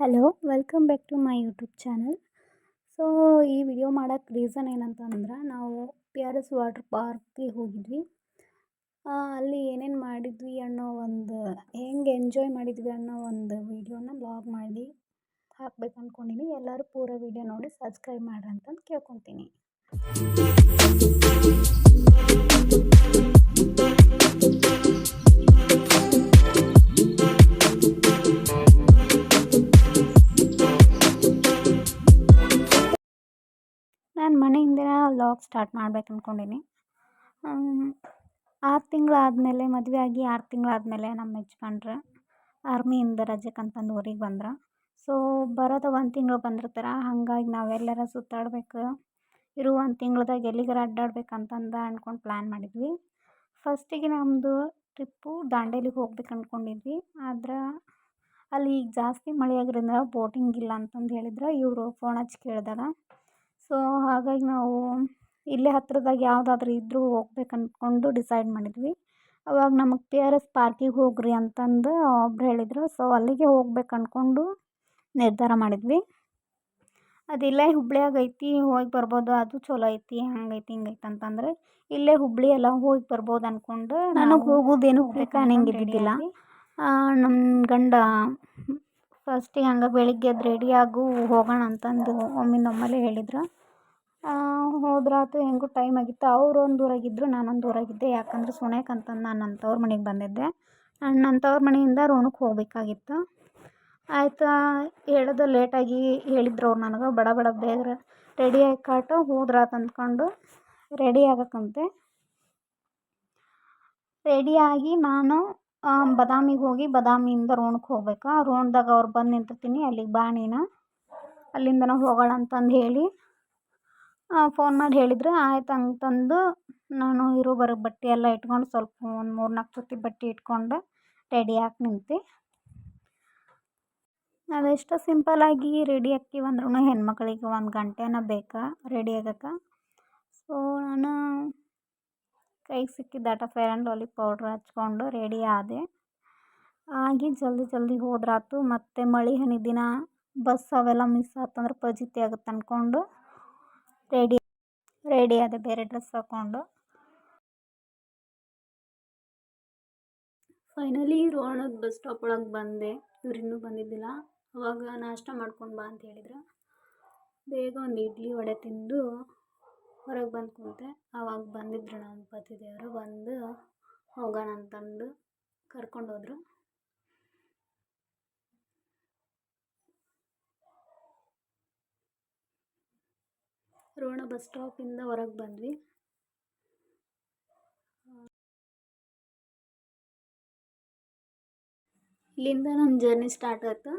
Hello, welcome back to my YouTube channel. So, ಈ video ಮಾಡೋಕ್ಕೆ reason ಏನಂತಂದ್ರೆ, ನಾವು ಪಿ ಆರ್ ಎಸ್ ವಾಟರ್ ಪಾರ್ಕ್ಗೆ ಹೋಗಿದ್ವಿ. ಅಲ್ಲಿ ಏನೇನು ಮಾಡಿದ್ವಿ ಅನ್ನೋ ಒಂದು, ಹೆಂಗೆ ಎಂಜಾಯ್ ಮಾಡಿದ್ವಿ ಅನ್ನೋ ಒಂದು ವಿಡಿಯೋನ ಬ್ಲಾಗ್ ಮಾಡಿ ಹಾಕ್ಬೇಕು ಅಂದ್ಕೊಂಡಿನಿ ಎಲ್ಲರೂ ಪೂರ ವಿಡಿಯೋ ನೋಡಿ ಸಬ್ಸ್ಕ್ರೈಬ್ ಮಾಡ್ರಿ ಅಂತಂದು ಕೇಳ್ಕೊತೀನಿ. ವ್ಲಾಗ್ ಸ್ಟಾರ್ಟ್ ಮಾಡ್ಬೇಕು ಅಂದ್ಕೊಂಡೀನಿ ಆರು ತಿಂಗಳಾದ್ಮೇಲೆ, ಮದುವೆ ಆಗಿ ಆರು ತಿಂಗಳಾದ್ಮೇಲೆ ನಮ್ಮ ಯಜಮಾನ್ರು ಆರ್ಮಿಯಿಂದ ರಜಕ್ಕಂತಂದು ಊರಿಗೆ ಬಂದ್ರು. ಸೊ ಬರೋದು ಒಂದು ತಿಂಗಳು ಬಂದಿರ್ತಾರೆ. ಹಾಗಾಗಿ ನಾವೆಲ್ಲರ ಸುತ್ತಾಡ್ಬೇಕು. ಇರು ಒಂದು ತಿಂಗ್ಳದಾಗ ಎಲ್ಲಿಗಾರ ಅಡ್ಡಾಡ್ಬೇಕಂತಂದು ಅಂದ್ಕೊಂಡು ಪ್ಲ್ಯಾನ್ ಮಾಡಿದ್ವಿ. ಫಸ್ಟಿಗೆ ನಮ್ಮದು ಟ್ರಿಪ್ಪು ದಾಂಡೇಲಿಗೆ ಹೋಗ್ಬೇಕು ಅಂದ್ಕೊಂಡಿದ್ವಿ ಆದ್ರೆ ಅಲ್ಲಿ ಈಗ ಜಾಸ್ತಿ ಮಳೆ ಆಗಿರೋದ್ರಿಂದ ಬೋಟಿಂಗ್ ಇಲ್ಲ ಅಂತಂದು ಹೇಳಿದ್ರು ಇವರು ಫೋನ್ ಹಚ್ಚಿ ಕೇಳಿದಾಗ ಸೊ ಹಾಗಾಗಿ ನಾವು ಇಲ್ಲೇ ಹತ್ರದಾಗ ಯಾವುದಾದ್ರು ಇದ್ದರೂ ಹೋಗ್ಬೇಕು ಅಂದ್ಕೊಂಡು ಡಿಸೈಡ್ ಮಾಡಿದ್ವಿ. ಅವಾಗ ನಮಗೆ ಪಿ ಆರ್ ಎಸ್ ಪಾರ್ಕಿಗೆ ಹೋಗ್ರಿ ಅಂತಂದು ಒಬ್ರು ಹೇಳಿದರು. ಸೊ ಅಲ್ಲಿಗೆ ಹೋಗ್ಬೇಕು ಅಂದ್ಕೊಂಡು ನಿರ್ಧಾರ ಮಾಡಿದ್ವಿ. ಅದಿಲ್ಲೇ ಹುಬ್ಳಿಯಾಗ ಐತಿ ಹೋಗಿ ಬರ್ಬೋದು. ಅದು ಚಲೋ ಐತಿ ಹಂಗೈತಿ ಹಿಂಗೈತಿ ಅಂತಂದ್ರೆ ಇಲ್ಲೇ ಹುಬ್ಳಿ ಎಲ್ಲ ಹೋಗಿ ಬರ್ಬೋದು ಅಂದ್ಕೊಂಡು ನನಗೆ ಹೋಗೋದೇನು ಪ್ಲ್ಯಾನಿಂಗ್ ಇದ್ದಿದ್ದಿಲ್ಲ. ನಮ್ಮ ಗಂಡ ಫಸ್ಟಿಗೆ ಹಂಗೆ ಬೆಳಿಗ್ಗೆ ಎದ್ದು ರೆಡಿಯಾಗು ಹೋಗೋಣ ಅಂತಂದು ಒಮ್ಮೆ ನಮ್ಮಲ್ಲೇ ಹೇಳಿದ್ರು. ಹೋದ್ರಾತು ಹೆಂಗೂ ಟೈಮ್ ಆಗಿತ್ತು. ಅವ್ರು ಒಂದು ಊರಾಗಿದ್ದರು ನಾನೊಂದು ಊರಾಗಿದ್ದೆ. ಯಾಕಂದ್ರೆ ಸುಣ್ಯಕ್ಕೆ ಅಂತಂದು ನಾನು ನನ್ನ ತವ್ರ ಮನೆಗೆ ಬಂದಿದ್ದೆ. ನನ್ನ ತವ್ರ ಮನೆಯಿಂದ ರೋಣಕ್ಕೆ ಹೋಗಬೇಕಾಗಿತ್ತು. ಆಯಿತಾ ಹೇಳೋದು ಲೇಟಾಗಿ ಹೇಳಿದ್ರು ಅವ್ರು ನನಗೆ. ಬಡ ಬಡ ಬೇಗ ರೆಡಿ ಆಗಿ ಕಾಟು ಹೋದ್ರಾತು ಅಂದ್ಕೊಂಡು ರೆಡಿ ಆಗಕ್ಕಂತೆ. ರೆಡಿಯಾಗಿ ನಾನು ಬದಾಮಿಗೆ ಹೋಗಿ ಬದಾಮಿಯಿಂದ ರೋಣಕ್ಕೆ ಹೋಗ್ಬೇಕು. ರೋಣದಾಗ ಅವ್ರು ಬಂದು ನಿಂತಿರ್ತೀನಿ, ಅಲ್ಲಿಗೆ ಬಾ ನೀನು. ಅಲ್ಲಿಂದನ ಹೋಗೋಣ ಅಂತಂದು ಹೇಳಿ ಫೋನ್ ಮಾಡಿ ಹೇಳಿದ್ರು. ಆಯ್ತು ಅಂತಂದು ನಾನು ಇರೋ ಬರೋ ಬಟ್ಟೆ ಎಲ್ಲ ಇಟ್ಕೊಂಡು ಸ್ವಲ್ಪ ಒಂದು ಮೂರು ನಾಲ್ಕು ಜೊತೆ ಬಟ್ಟೆ ಇಟ್ಕೊಂಡು ರೆಡಿ ಆಗಿ ನಿಂತೆ. ನಾವೆಷ್ಟು ಸಿಂಪಲ್ಲಾಗಿ ರೆಡಿ ಆಕ್ತೀವಿ ಹೆಣ್ಮಕ್ಳಿಗೆ ಒಂದು ಗಂಟೆನ ಬೇಕಾ ರೆಡಿ ಆಗಕ್ಕೆ. ಸೊ ನಾನು ಕೈಗೆ ಸಿಕ್ಕಿದ್ದಾಟ ಫೇರ್ ಆ್ಯಂಡ್ ಲವ್ಲಿ ಪೌಡ್ರ್ ಹಚ್ಕೊಂಡು ರೆಡಿ ಆದೆ. ಆಗಿ ಜಲ್ದಿ ಜಲ್ದಿ ಹೋದ್ರಾತು ಮತ್ತು ಮಳೆ ಹನಿ ದಿನ, ಬಸ್ ಅವೆಲ್ಲ ಮಿಸ್ ಆತಂದ್ರೆ ಪಜಿತಿ ಆಗುತ್ತೆ ಅಂದ್ಕೊಂಡು ರೆಡಿ ರೆಡಿ ಆದ ಬೇರೆ ಡ್ರೆಸ್ ಹಾಕ್ಕೊಂಡು ಫೈನಲಿ ರೋಣದ ಬಸ್ ಸ್ಟಾಪ್ ಒಳಗೆ ಬಂದೆ. ಇವ್ರು ಇನ್ನೂ ಬಂದಿದ್ದಿಲ್ಲ. ಅವಾಗ ನಾಷ್ಟ ಮಾಡ್ಕೊಂಡು ಬಾ ಅಂತ ಹೇಳಿದ್ರು. ಬೇಗ ಒಂದು ಇಡ್ಲಿ ವಡೆ ತಿಂದು ಹೊರಗೆ ಬಂದು ಕೂತೆ. ಅವಾಗ ಬಂದಿದ್ರು ನಮ್ಮ ಪತಿದೇವರು ಬಂದು ಹೋಗೋಣ ಅಂತಂದು ಕರ್ಕೊಂಡು ಹೋದ್ರು. ರೋಣ ಬಸ್ ಸ್ಟಾಪಿಂದ ಹೊರಗೆ ಬಂದ್ವಿ. ಇಲ್ಲಿಂದ ನಮ್ಮ ಜರ್ನಿ ಸ್ಟಾರ್ಟ್ ಆಯ್ತು.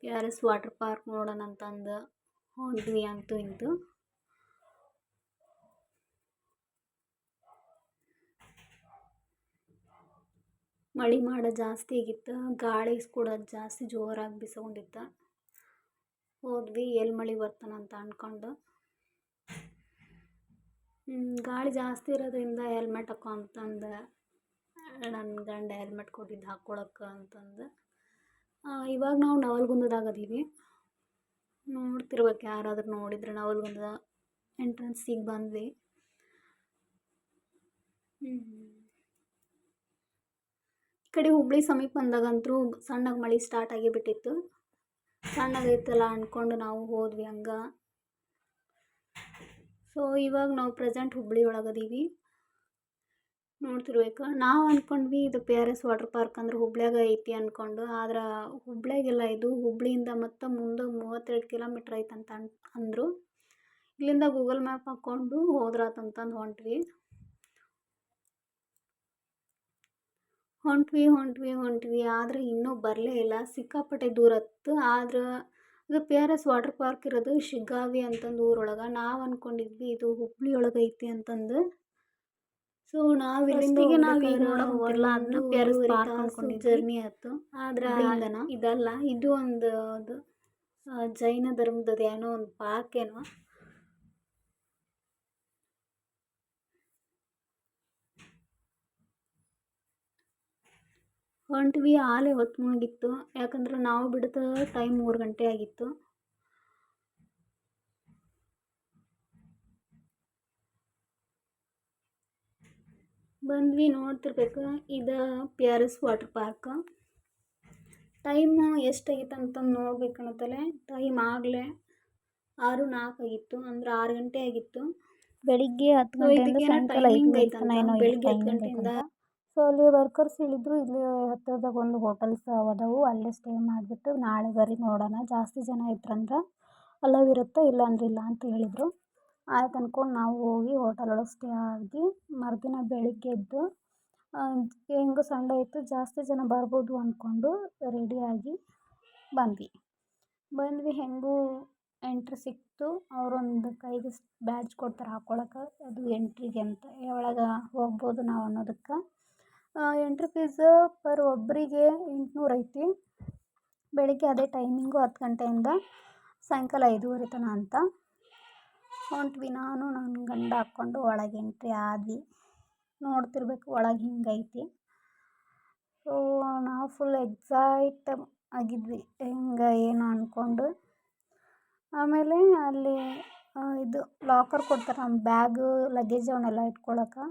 K R S water park ನೋಡೋಣ ಅಂತಂದು. ಹೊಂಟ್ವಿ ಅಂತೂ ಇಂತು. ಮಳೆ ಮಾಡ ಜಾಸ್ತಿ ಆಗಿತ್ತು. ಗಾಳಿ ಕೂಡ ಜಾಸ್ತಿ ಜೋರಾಗಿ ಬೀಸಕೊಂಡಿತ್ತು ಹೋದ್ವಿ ಎಲ್ಲಿ ಮಳೆ ಬರ್ತಾನಂತ ಅಂತ ಅಂದ್ಕೊಂಡು ಗಾಳಿ ಜಾಸ್ತಿ ಇರೋದ್ರಿಂದ ಹೆಲ್ಮೆಟ್ ಹಾಕೋ ಅಂತಂದು ನನ್ನ ಗಂಡ ಹೆಲ್ಮೆಟ್ ಕೊಟ್ಟಿದ್ದು ಹಾಕ್ಕೊಳಕ್ಕೆ ಅಂತಂದು. ಇವಾಗ ನಾವು ನವಲ್ಗುಂದದಾಗ ಅದೀವಿ ನೋಡ್ತಿರ್ಬೇಕು ಯಾರಾದರೂ ನೋಡಿದ್ರೆ ನವಲ್ಗುಂದದ ಎಂಟ್ರೆನ್ಸಿಗೆ ಬಂದ್ವಿ. ಈ ಕಡೆ ಹುಬ್ಳಿ ಸಮೀಪ ಬಂದಾಗಂತೂ ಸಣ್ಣಗೆ ಮಳೆ ಸ್ಟಾರ್ಟ್ ಆಗಿಬಿಟ್ಟಿತ್ತು. ಸಣ್ಣಗೈತಲ್ಲ ಅಂದ್ಕೊಂಡು ನಾವು ಹೋದ್ವಿ ಹಂಗೆ. ಸೊ ಇವಾಗ ನಾವು ಪ್ರೆಸೆಂಟ್ ಹುಬ್ಳಿ ಒಳಗದೀವಿ. ನೋಡ್ತಿರ್ಬೇಕು. ನಾವು ಅಂದ್ಕೊಂಡ್ವಿ ಇದು P R S water park ಅಂದ್ರೆ ಹುಬ್ಳ್ಯಾಗ ಐತಿ ಅಂದ್ಕೊಂಡು ಆದ್ರೆ ಹುಬ್ಳ್ಯಾಗೆಲ್ಲ ಇದು ಹುಬ್ಳಿಯಿಂದ ಮತ್ತೆ ಮುಂದೆ ಮೂವತ್ತೆರಡು ಕಿಲೋಮೀಟ್ರ್ ಐತಂತ ಅಂದರು. ಇಲ್ಲಿಂದ ಗೂಗಲ್ ಮ್ಯಾಪ್ ಹಾಕ್ಕೊಂಡು ಹೋದ್ರಾತಂತಂದು ಹೊಂಟ್ವಿ. ಹೊಂಟ್ವಿ ಹೊಂಟ್ವಿ ಹೊಂಟ್ವಿ. ಆದರೆ ಇನ್ನೂ ಬರಲೇ ಇಲ್ಲ. ಸಿಕ್ಕಾಪಟ್ಟೆ ದೂರ ಹತ್ತು ಆದ್ರೆ ಇದು P R S water park ಇರೋದು ಶಿಗ್ಗಾವಿ ಅಂತಂದು ಊರೊಳಗೆ. ನಾವು ಅಂದ್ಕೊಂಡಿದ್ವಿ ಇದು ಹುಬ್ಳಿ ಒಳಗೆ ಐತಿ ಅಂತಂದು. ಸೊ ನಾವು ಇಲ್ಲಿಂದಿಗೆ ನಾವು ಈಗ ನೋಡೋಕೆ ಬರಲ್ಲ ಅದನ್ನ ಪಿ ಆರ್ ಎಸ್ ಪಾರ್ಕ್ ಅಂದ್ಕೊಂಡಿದ್ವಿ ಜರ್ನಿ ಆಯ್ತು. ಆದರೆ ಇದಲ್ಲ ಇದು ಒಂದು ಅದು ಜೈನ ಧರ್ಮದ ಏನೋ ಒಂದು ಪಾರ್ಕ್ ಏನೋ. ಹೊಂಟ್ವಿ ಆಲೆ ಹೊತ್ತು ಮುಳುಗಿತ್ತು. ಯಾಕಂದ್ರೆ ನಾವು ಬಿಡ್ತ ಟೈಮ್ ಮೂರು ಗಂಟೆ ಆಗಿತ್ತು. ಬಂದ್ವಿ ನೋಡ್ತಿರ್ಬೇಕು. ಇದು P R S water park. Time ಎಷ್ಟಾಗಿತ್ತು ಅಂತಂದು ನೋಡ್ಬೇಕನ್ನತ್ತಲೆ ಟೈಮ್ ಆಗಲೇ ಆರು ನಾಲ್ಕು ಆಗಿತ್ತು. ಅಂದ್ರೆ ಆರು ಗಂಟೆ ಆಗಿತ್ತು. ಬೆಳಿಗ್ಗೆ ಹತ್ತು ಗಂಟೆಯಿಂದ ಸಾಯಂಕಾಲ ಐದು ಗಂಟೆ ಬೆಳಿಗ್ಗೆ ಹತ್ತು ಗಂಟೆಯಿಂದ. ಸೊ ಅಲ್ಲಿ ವರ್ಕರ್ಸ್ ಹೇಳಿದ್ರು, ಇಲ್ಲಿ ಹತ್ತಿರದಾಗ ಒಂದು ಹೋಟೆಲ್ಸ್ ಅದಾವು, ಅಲ್ಲೇ ಸ್ಟೇ ಮಾಡಿಬಿಟ್ಟು ನಾಳೆ ಬರ್ರಿ ನೋಡೋಣ, ಜಾಸ್ತಿ ಜನ ಇದ್ರಂದ್ರೆ ಅಲೌ ಇರುತ್ತೆ ಇಲ್ಲ ಅಂದ್ರೆ ಇಲ್ಲ ಅಂತ ಹೇಳಿದರು. ಆಯ್ತು ಅಂದ್ಕೊಂಡು ನಾವು ಹೋಗಿ ಹೋಟೆಲ್ ಒಳಗೆ ಸ್ಟೇ ಆಗಿ, ಮರುದಿನ ಬೆಳಗ್ಗೆ ಎದ್ದು ಹೆಂಗೂ ಸಂಡೆ ಇತ್ತು ಜಾಸ್ತಿ ಜನ ಬರ್ಬೋದು ಅಂದ್ಕೊಂಡು ರೆಡಿಯಾಗಿ ಬಂದ್ವಿ. ಬಂದ್ವಿ, ಹೆಂಗೂ ಎಂಟ್ರಿ ಸಿಕ್ತು, ಅವರೊಂದು ಕೈಗೆ ಬ್ಯಾಡ್ಜ್ ಕೊಡ್ತಾರೆ ಹಾಕ್ಕೊಳಕ್ಕೆ ಅದು ಎಂಟ್ರಿಗೆ ಅಂತ ಒಳಗೆ ಹೋಗ್ಬೋದು ನಾವು ಅನ್ನೋದಕ್ಕೆ. ಎಂಟ್ರಿ ಫೀಸ್ ಪರ್ ಒಬ್ಬರಿಗೆ ಎಂಟುನೂರು ಐತಿ. ಬೆಳಗ್ಗೆ ಅದೇ ಟೈಮಿಂಗು ಹತ್ತು ಗಂಟೆಯಿಂದ ಸಾಯಂಕಾಲ ಐದುವರೆ ತನಕ ಅಂತ. ಹೊಂಟ್ವಿ ನಾನು ನನ್ನ ಗಂಡ ಹಾಕ್ಕೊಂಡು ಒಳಗೆ ಎಂಟ್ರಿ ಆದ್ವಿ. ನೋಡ್ತಿರ್ಬೇಕು ಒಳಗೆ ಹಿಂಗೈತಿ ಸೊ ನಾವು ಫುಲ್ ಎಕ್ಸೈಟ್ ಆಗಿದ್ವಿ. ಹೆಂಗೆ, ಏನು ಅಂದ್ಕೊಂಡು ಆಮೇಲೆ ಅಲ್ಲಿ ಇದು ಲಾಕರ್ ಕೊಡ್ತಾರೆ ನಮ್ಮ ಬ್ಯಾಗು ಲಗೇಜ್ ಅವನ್ನೆಲ್ಲ ಇಟ್ಕೊಳಕ್ಕೆ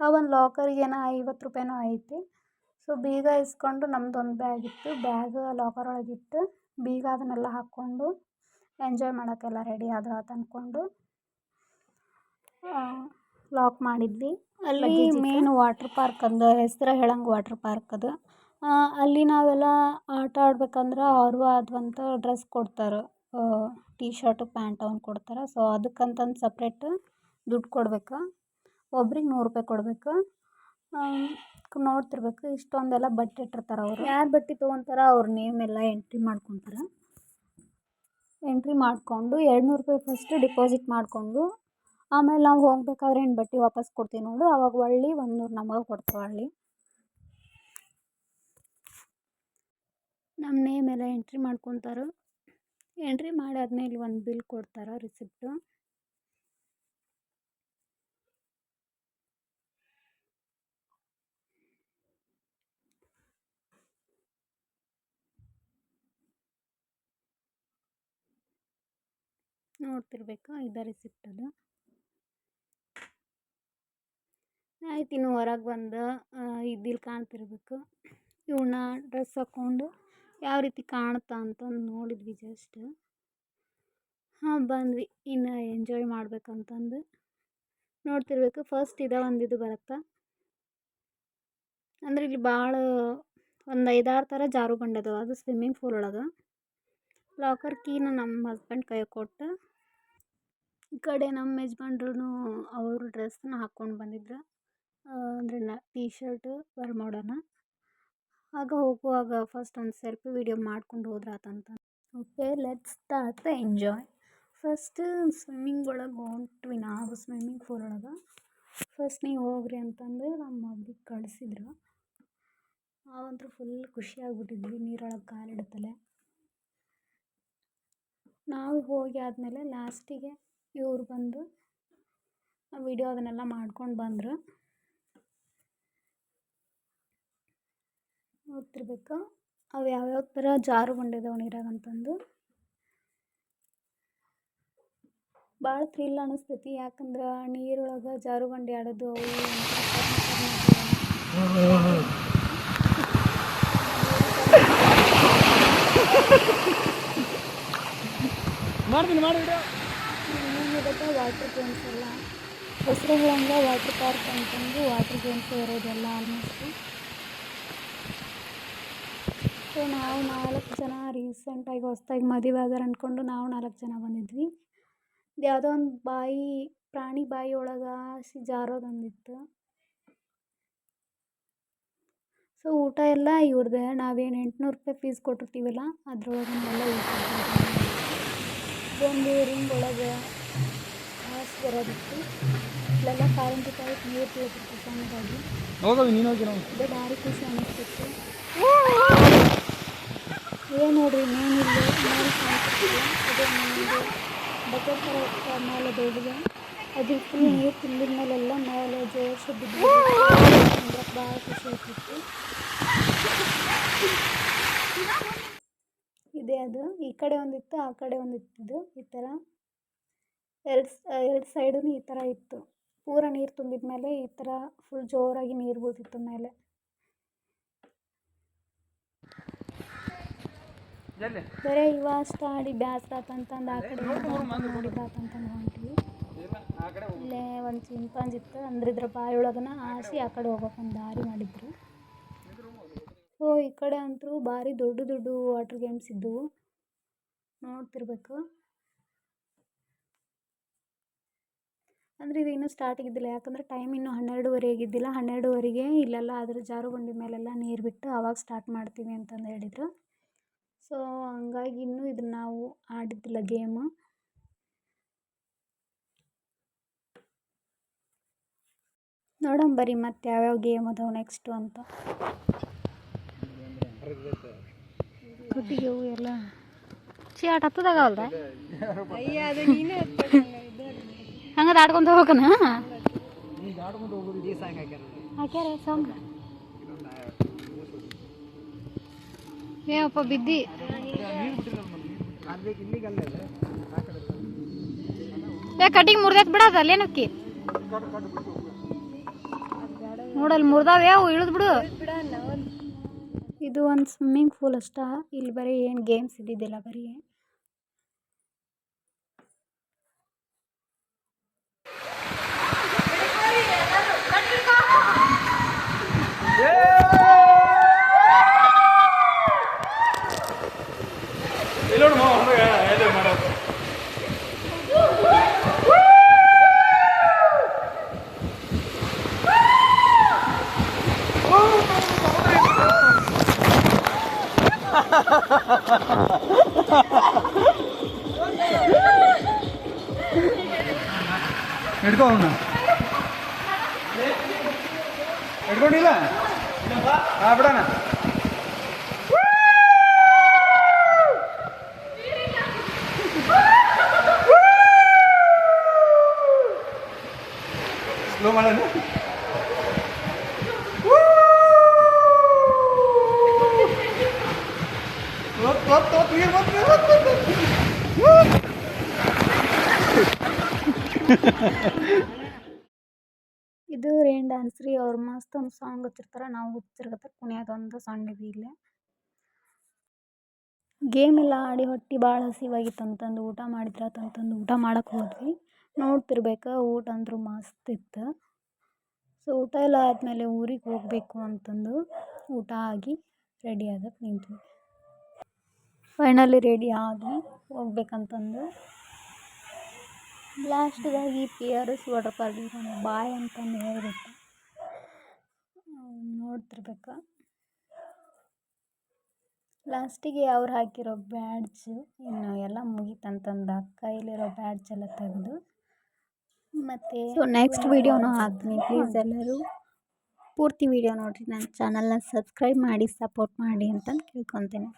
ಆ ಒಂದು ಲಾಕರಿಗೇನೋ ಐವತ್ತು ರೂಪಾಯಿನೋ ಐತಿ. ಸೊ ಬೀಗ ಇಸ್ಕೊಂಡು ನಮ್ದೊಂದು ಬ್ಯಾಗ್ ಇತ್ತು. ಬ್ಯಾಗ್ ಲಾಕರ್ ಒಳಗಿಟ್ಟು ಬೀಗ ಅದನ್ನೆಲ್ಲ ಹಾಕ್ಕೊಂಡು ಎಂಜಾಯ್ ಮಾಡೋಕ್ಕೆಲ್ಲ ರೆಡಿ ಆದ್ರೆ ಆತು ಅಂದ್ಕೊಂಡು ಲಾಕ್ ಮಾಡಿದ್ವಿ. ಅಲ್ಲಿ ಮೇನ್ ವಾಟ್ರ್ ಪಾರ್ಕ್ ಅಂದ ಹೆಸ್ರು ಹೇಳಂಗೆ ವಾಟ್ರ್ ಪಾರ್ಕ್ ಅದು. ಅಲ್ಲಿ ನಾವೆಲ್ಲ ಆಟ ಆಡ್ಬೇಕಂದ್ರೆ ಅವರು ಆದಂಥ ಡ್ರೆಸ್ ಕೊಡ್ತಾರೆ. ಟೀ ಶರ್ಟು ಪ್ಯಾಂಟ್ ಅವ್ನು ಕೊಡ್ತಾರೆ. ಸೊ ಅದಕ್ಕಂತಂದು ಸಪ್ರೇಟ್ ದುಡ್ಡು ಕೊಡ್ಬೇಕು. ಒಬ್ರಿಗೆ ನೂರು ರೂಪಾಯಿ ಕೊಡಬೇಕು. ನೋಡ್ತಿರ್ಬೇಕು. ಇಷ್ಟೊಂದೆಲ್ಲ ಬಟ್ಟೆ ಇಟ್ಟಿರ್ತಾರೆ ಅವರು. ಯಾರು ಬಟ್ಟೆ ತೊಗೊತಾರ ಅವ್ರ ನೇಮ್ ಎಲ್ಲ ಎಂಟ್ರಿ ಮಾಡ್ಕೊತಾರೆ. ಎಂಟ್ರಿ ಮಾಡಿಕೊಂಡು ಎರಡು ನೂರು ರೂಪಾಯಿ ಫಸ್ಟ್ ಡಿಪಾಸಿಟ್ ಮಾಡಿಕೊಂಡು ಆಮೇಲೆ ನಾವು ಹೋಗ್ಬೇಕಾದ್ರೆ ಏನು ಬಟ್ಟೆ ವಾಪಸ್ ಕೊಡ್ತೀವಿ ನೋಡು. ಅವಾಗ ಹೊಳ್ಳಿ ಒಂದು ನೂರು ನಮಗೆ ಕೊಡ್ತಾರೆ ಹೊಳ್ಳಿ. ನಮ್ಮ ನೇಮ್ ಎಲ್ಲ ಎಂಟ್ರಿ ಮಾಡ್ಕೊತಾರೆ. ಎಂಟ್ರಿ ಮಾಡಿ ಆದ್ಮೇಲೆ ಒಂದು ಬಿಲ್ ಕೊಡ್ತಾರೆ ರಿಸಿಪ್ಟು ನೋಡ್ತಿರ್ಬೇಕು ಇದ ರೆಸಿಪ್ಟ್ ಅದು. ಆಯ್ತು ಇನ್ನು ಹೊರಗೆ ಬಂದು ಇದಿಲ್ಲಿ ಕಾಣ್ತಿರ್ಬೇಕು. ಇವನ್ನ ಡ್ರೆಸ್ ಹಾಕ್ಕೊಂಡು ಯಾವ ರೀತಿ ಕಾಣುತ್ತಾ ಅಂತ ನೋಡಿದ್ವಿ ಜಸ್ಟ್ ಹಾಂ, ಬಂದ್ವಿ. ಇನ್ನು ಎಂಜಾಯ್ ಮಾಡ್ಬೇಕಂತಂದು. ನೋಡ್ತಿರ್ಬೇಕು. ಫಸ್ಟ್ ಇದೇ ಒಂದು ಇದು ಬರುತ್ತೆ? ಅಂದ್ರೆ ಇಲ್ಲಿ ಭಾಳ ಒಂದು ಐದಾರು ಥರ ಜಾರು ಬಂಡೆ ಅದು ಸ್ವಿಮ್ಮಿಂಗ್ ಪೂಲ್ ಒಳಗೆ. ಲಾಕರ್ ಕೀನ ನಮ್ಮ ಹಸ್ಬೆಂಡ್ ಕೈ ಕೊಟ್ಟು. ಈ ಕಡೆ ನಮ್ಮ ಯಜಮಾನ್ರು ಅವರು ಡ್ರೆಸ್ನ ಹಾಕ್ಕೊಂಡು ಬಂದಿದ್ರು. ಅಂದರೆ ನ ಟೀ ಶರ್ಟು ಬರ್ಮೋಡಾನ ಆಗ ಹೋಗುವಾಗ ಫಸ್ಟ್ ಒಂದು ಸೆಲ್ಫಿ ವೀಡಿಯೋ ಮಾಡ್ಕೊಂಡು ಹೋದ್ರೆ ಆತಂತ okay let's start the enjoy first swimming ಒಳಗೆ ಹೊಂಟ್ವಿ ನಾವು ಸ್ವಿಮ್ಮಿಂಗ್ ಫೂಲ್ ಒಳಗೆ. ಫಸ್ಟ್ ನೀವು ಹೋಗ್ರಿ ಅಂತಂದು ನಮ್ಮ ಮಮ್ಮಿಗೆ ಕಳಿಸಿದ್ರು. ನಾವಂತೂ ಫುಲ್ ಖುಷಿಯಾಗ್ಬಿಟ್ಟಿದ್ವಿ ನೀರೊಳಗೆ ಕಾಲಿಡ್ತಲೇ ನಾವು ಹೋಗಿ ಆದಮೇಲೆ ಲಾಸ್ಟಿಗೆ ಇವ್ರು ಬಂದು ವಿಡಿಯೋ ಅದನ್ನೆಲ್ಲ ಮಾಡ್ಕೊಂಡು ಬಂದರು. ನೋಡ್ತಿರ್ಬೇಕು. ಅವು ಯಾವ್ಯಾವ ಥರ ಜಾರು ಬಂಡೆ ಇದಾವೆ ನೀರಾಗ ಅಂತಂದು ಭಾಳ ಥ್ರಿಲ್ ಅನಿಸ್ತೈತಿ. ಯಾಕಂದ್ರೆ ನೀರೊಳಗೆ ಜಾರು ಬಂಡಿ ಆಡೋದು, ಅವು ಮಾಡ್ತೀನಿ ಮಾಡಿಬಿಡ ವಾಟರ್ ವಾಟ್ರ್ ಗೇಮ್ಸ್ ಎಲ್ಲ. ಹೆಸರು ಹೇಳಂಗೆ ವಾಟ್ರ್ ಪಾರ್ಕ್ ಅಂತಂದು ವಾಟ್ರ್ ಗೇಮ್ಸ್ ಇರೋದೆಲ್ಲ ಆಲ್ಮೋಸ್ಟು ಸೊ ನಾವು ನಾಲ್ಕು ಜನ ರೀಸೆಂಟಾಗಿ ಹೊಸ್ದಾಗಿ ಮದುವೆ ಆದಾರ ಅಂದ್ಕೊಂಡು ನಾವು ನಾಲ್ಕು ಜನ ಬಂದಿದ್ವಿ. ಯಾವುದೋ ಒಂದು ಬಾಯಿ, ಪ್ರಾಣಿ ಬಾಯಿ ಒಳಗೆ ಸಿ ಜಾರೋದೊಂದಿತ್ತು ಸೊ ಊಟ ಎಲ್ಲ ಇವ್ರದ್ದೇ ನಾವೇನು ಎಂಟುನೂರು ರೂಪಾಯಿ ಫೀಸ್ ಕೊಟ್ಟಿರ್ತೀವಲ್ಲ ಎಲ್ಲ ಊಟ ಒಂದು ರಿಂಗ್ ಒಳಗೆ ಹಾಸ್ ಬರೋದಿತ್ತು. ಇಲ್ಲೆಲ್ಲ ಕಾರಂಜಿ ಟೈಪ್ ನೀರು ಬೀಳ್ತಿತ್ತು ಸಣ್ಣದಾಗಿ ಹೋಗವಿ ನೀನು ಹೋಗಿ ನಾವು ಅದು ಭಾರಿ ಖುಷಿ ಅನ್ನಿಸ್ತಿತ್ತು ಏನು ನೋಡ್ರಿ ಮೇನಿಲ್ಲ ಮೇಲೆ ಕಾಣಿಸ್ತಿಲ್ಲ ಅದು ಒಂದು ಬಕೆಟ್ ಥರ ಇತ್ತು ಮೇಲೆ ದೊಡ್ಡದು ಅದು ಫುಲ್ ನೀರು ತುಂಬಿದ ಮೇಲೆಲ್ಲ ಮೇಲೆ ಜೋಶ್ ಬಿದ್ದು ಭಾಳ ಖುಷಿ ಆಗ್ತಿತ್ತು. ಅದು ಈ ಕಡೆ ಒಂದಿತ್ತು ಆ ಕಡೆ ಒಂದಿತ್ತು. ಈ ಥರ ಎರಡು ಎರಡು ಸೈಡೂ ಈ ಥರ ಇತ್ತು. ಪೂರ ನೀರು ತುಂಬಿದ ಮೇಲೆ ಈ ಥರ ಫುಲ್ ಜೋರಾಗಿ ನೀರು ಬೀಳ್ತಿತ್ತು ಮೇಲೆ. ಬೇರೆ ಇವ ಅಷ್ಟು ಆಡಿ ಬ್ಯಾಸ್ರಾತಂತಂದು ಆ ಕಡೆ ನೋಡಿದಾತಂತಂದು ಹೊಂಟಿವಿ. ಇಲ್ಲ ಒಂದು ಚಿಂಪಾಂಜಿ ಇತ್ತು ಅಂದ್ರೆ ಇದ್ರ ಬಾಯೊಳಗನ ಆಸಿ ಆ ಕಡೆ ಹೋಗೋಕೆ ಒಂದು ದಾರಿ ಮಾಡಿದ್ರು. ಸೊ ಈ ಕಡೆ ಅಂತೂ ಭಾರಿ ದೊಡ್ಡ ದೊಡ್ಡ ವಾಟರ್ ಗೇಮ್ಸ್ ಇದ್ದವು. ನೋಡ್ತಿರ್ಬೇಕು. ಅಂದರೆ ಇದು ಇನ್ನೂ ಸ್ಟಾರ್ಟ್ ಆಗಿದ್ದಿಲ್ಲ. ಯಾಕಂದರೆ ಟೈಮ್ ಇನ್ನೂ ಹನ್ನೆರಡುವರೆ ಆಗಿದ್ದಿಲ್ಲ. ಹನ್ನೆರಡುವರೆಗೆ ಇಲ್ಲೆಲ್ಲ ಅದ್ರ ಜಾರುಬಂಡಿ ಮೇಲೆಲ್ಲ ನೀರು ಬಿಟ್ಟು ಆವಾಗ ಸ್ಟಾರ್ಟ್ ಮಾಡ್ತೀವಿ ಅಂತಂದು ಹೇಳಿದರು. ಸೊ ಹಂಗಾಗಿ ಇನ್ನೂ ಇದನ್ನ ನಾವು ಆಡಿದ್ದಿಲ್ಲ ಗೇಮ್ ನೋಡೋಣ ಬರ್ರಿ ಮತ್ತೆ ಯಾವ್ಯಾವ ಗೇಮ್ ಅದಾವೆ ನೆಕ್ಸ್ಟು ಅಂತ. ಕುತ್ತಿಗೆ ಎಲ್ಲ. ಚಿ ಆಟ ಹತ್ತದಾಗವಲ್ದ ಹಂಗದ ಆಡ್ಕೊಂತ ಹೋಗಕನ ಹಾಕ್ಯಾರ ಸಾಂಗ್ ಏನಪ್ಪ ಬಿದ್ದಿ. ಏ ಕಟಿಂಗ್ ಮುರ್ದೈತ್ ಬಿಡ ಅಲ್ಲೇನಕ್ಕಿ ನೋಡಲ್ಲಿ ಮುರ್ದಾವೆ ಅವು ಇಳಿದ್ ಬಿಡು ಇದು ಒಂದು ಸ್ವಿಮ್ಮಿಂಗ್ ಪೂಲ್ ಅಷ್ಟ. ಇಲ್ಲಿ ಬರೀ ಏನು ಗೇಮ್ಸ್ ಇದ್ದಿದ್ದಿಲ್ಲ ಬರೀ. ಹಚ್ಚಿರ್ತಾರೆ ನಾವು ಹುಚ್ಚಿರ್ಗತ್ತ ಕುಣಿಯೋದೊಂದು ಸಣ್ಣ ಇಲ್ಲಿ. ಗೇಮ್ ಎಲ್ಲ ಆಡಿ ಹೊಟ್ಟೆ ಭಾಳ ಹಸಿವಾಗಿತ್ತು ಅಂತಂದು ಊಟ ಮಾಡಿದ್ರೆ ಅಂತಂದು ಊಟ ಮಾಡಕ್ಕೆ ಹೋದ್ವಿ. ನೋಡ್ತಿರ್ಬೇಕು, ಊಟ ಅಂದರೂ ಮಸ್ತ್ ಇತ್ತು. ಸೊ ಊಟ ಎಲ್ಲ ಆದಮೇಲೆ ಊರಿಗೆ ಹೋಗಬೇಕು ಅಂತಂದು ಊಟ ಆಗಿ ರೆಡಿ ಆಗಕ್ಕೆ ನಿಂತ್ವಿ. ಫೈನಲಿ ರೆಡಿ ಆದ್ವಿ ಹೋಗ್ಬೇಕಂತಂದು. ಲಾಸ್ಟಿಗಾಗಿ ಪಿ ಆರ್ ಎಸ್ ವಾಟರ್ ಪಾರ್ಕಿಗೆ ಬಾಯ್ ಅಂತಂದು ಹೇಳ್ಬಿಟ್ಟು ನೋಡ್ತಿರ್ಬೇಕು? ಲಾಸ್ಟಿಗೆ ಅವ್ರು ಹಾಕಿರೋ ಬ್ಯಾಡ್ಜ್ ಇನ್ನು ಎಲ್ಲ ಮುಗೀತಂತಂದು ಕೈಲಿರೋ ಬ್ಯಾಡ್ಜ್ ಎಲ್ಲ ತೆಗೆದು ಮತ್ತು ಸೊ ನೆಕ್ಸ್ಟ್ ವೀಡಿಯೋನೂ ಹಾಕ್ತೀನಿ ಪ್ಲೀಸ್ ಎಲ್ಲರೂ. ಪೂರ್ತಿ ವೀಡಿಯೋ ನೋಡಿರಿ ನನ್ನ ಚಾನಲ್ನ ಸಬ್ಸ್ಕ್ರೈಬ್ ಮಾಡಿ ಸಪೋರ್ಟ್ ಮಾಡಿ ಅಂತ ಕೇಳ್ಕೊತೀನಿ.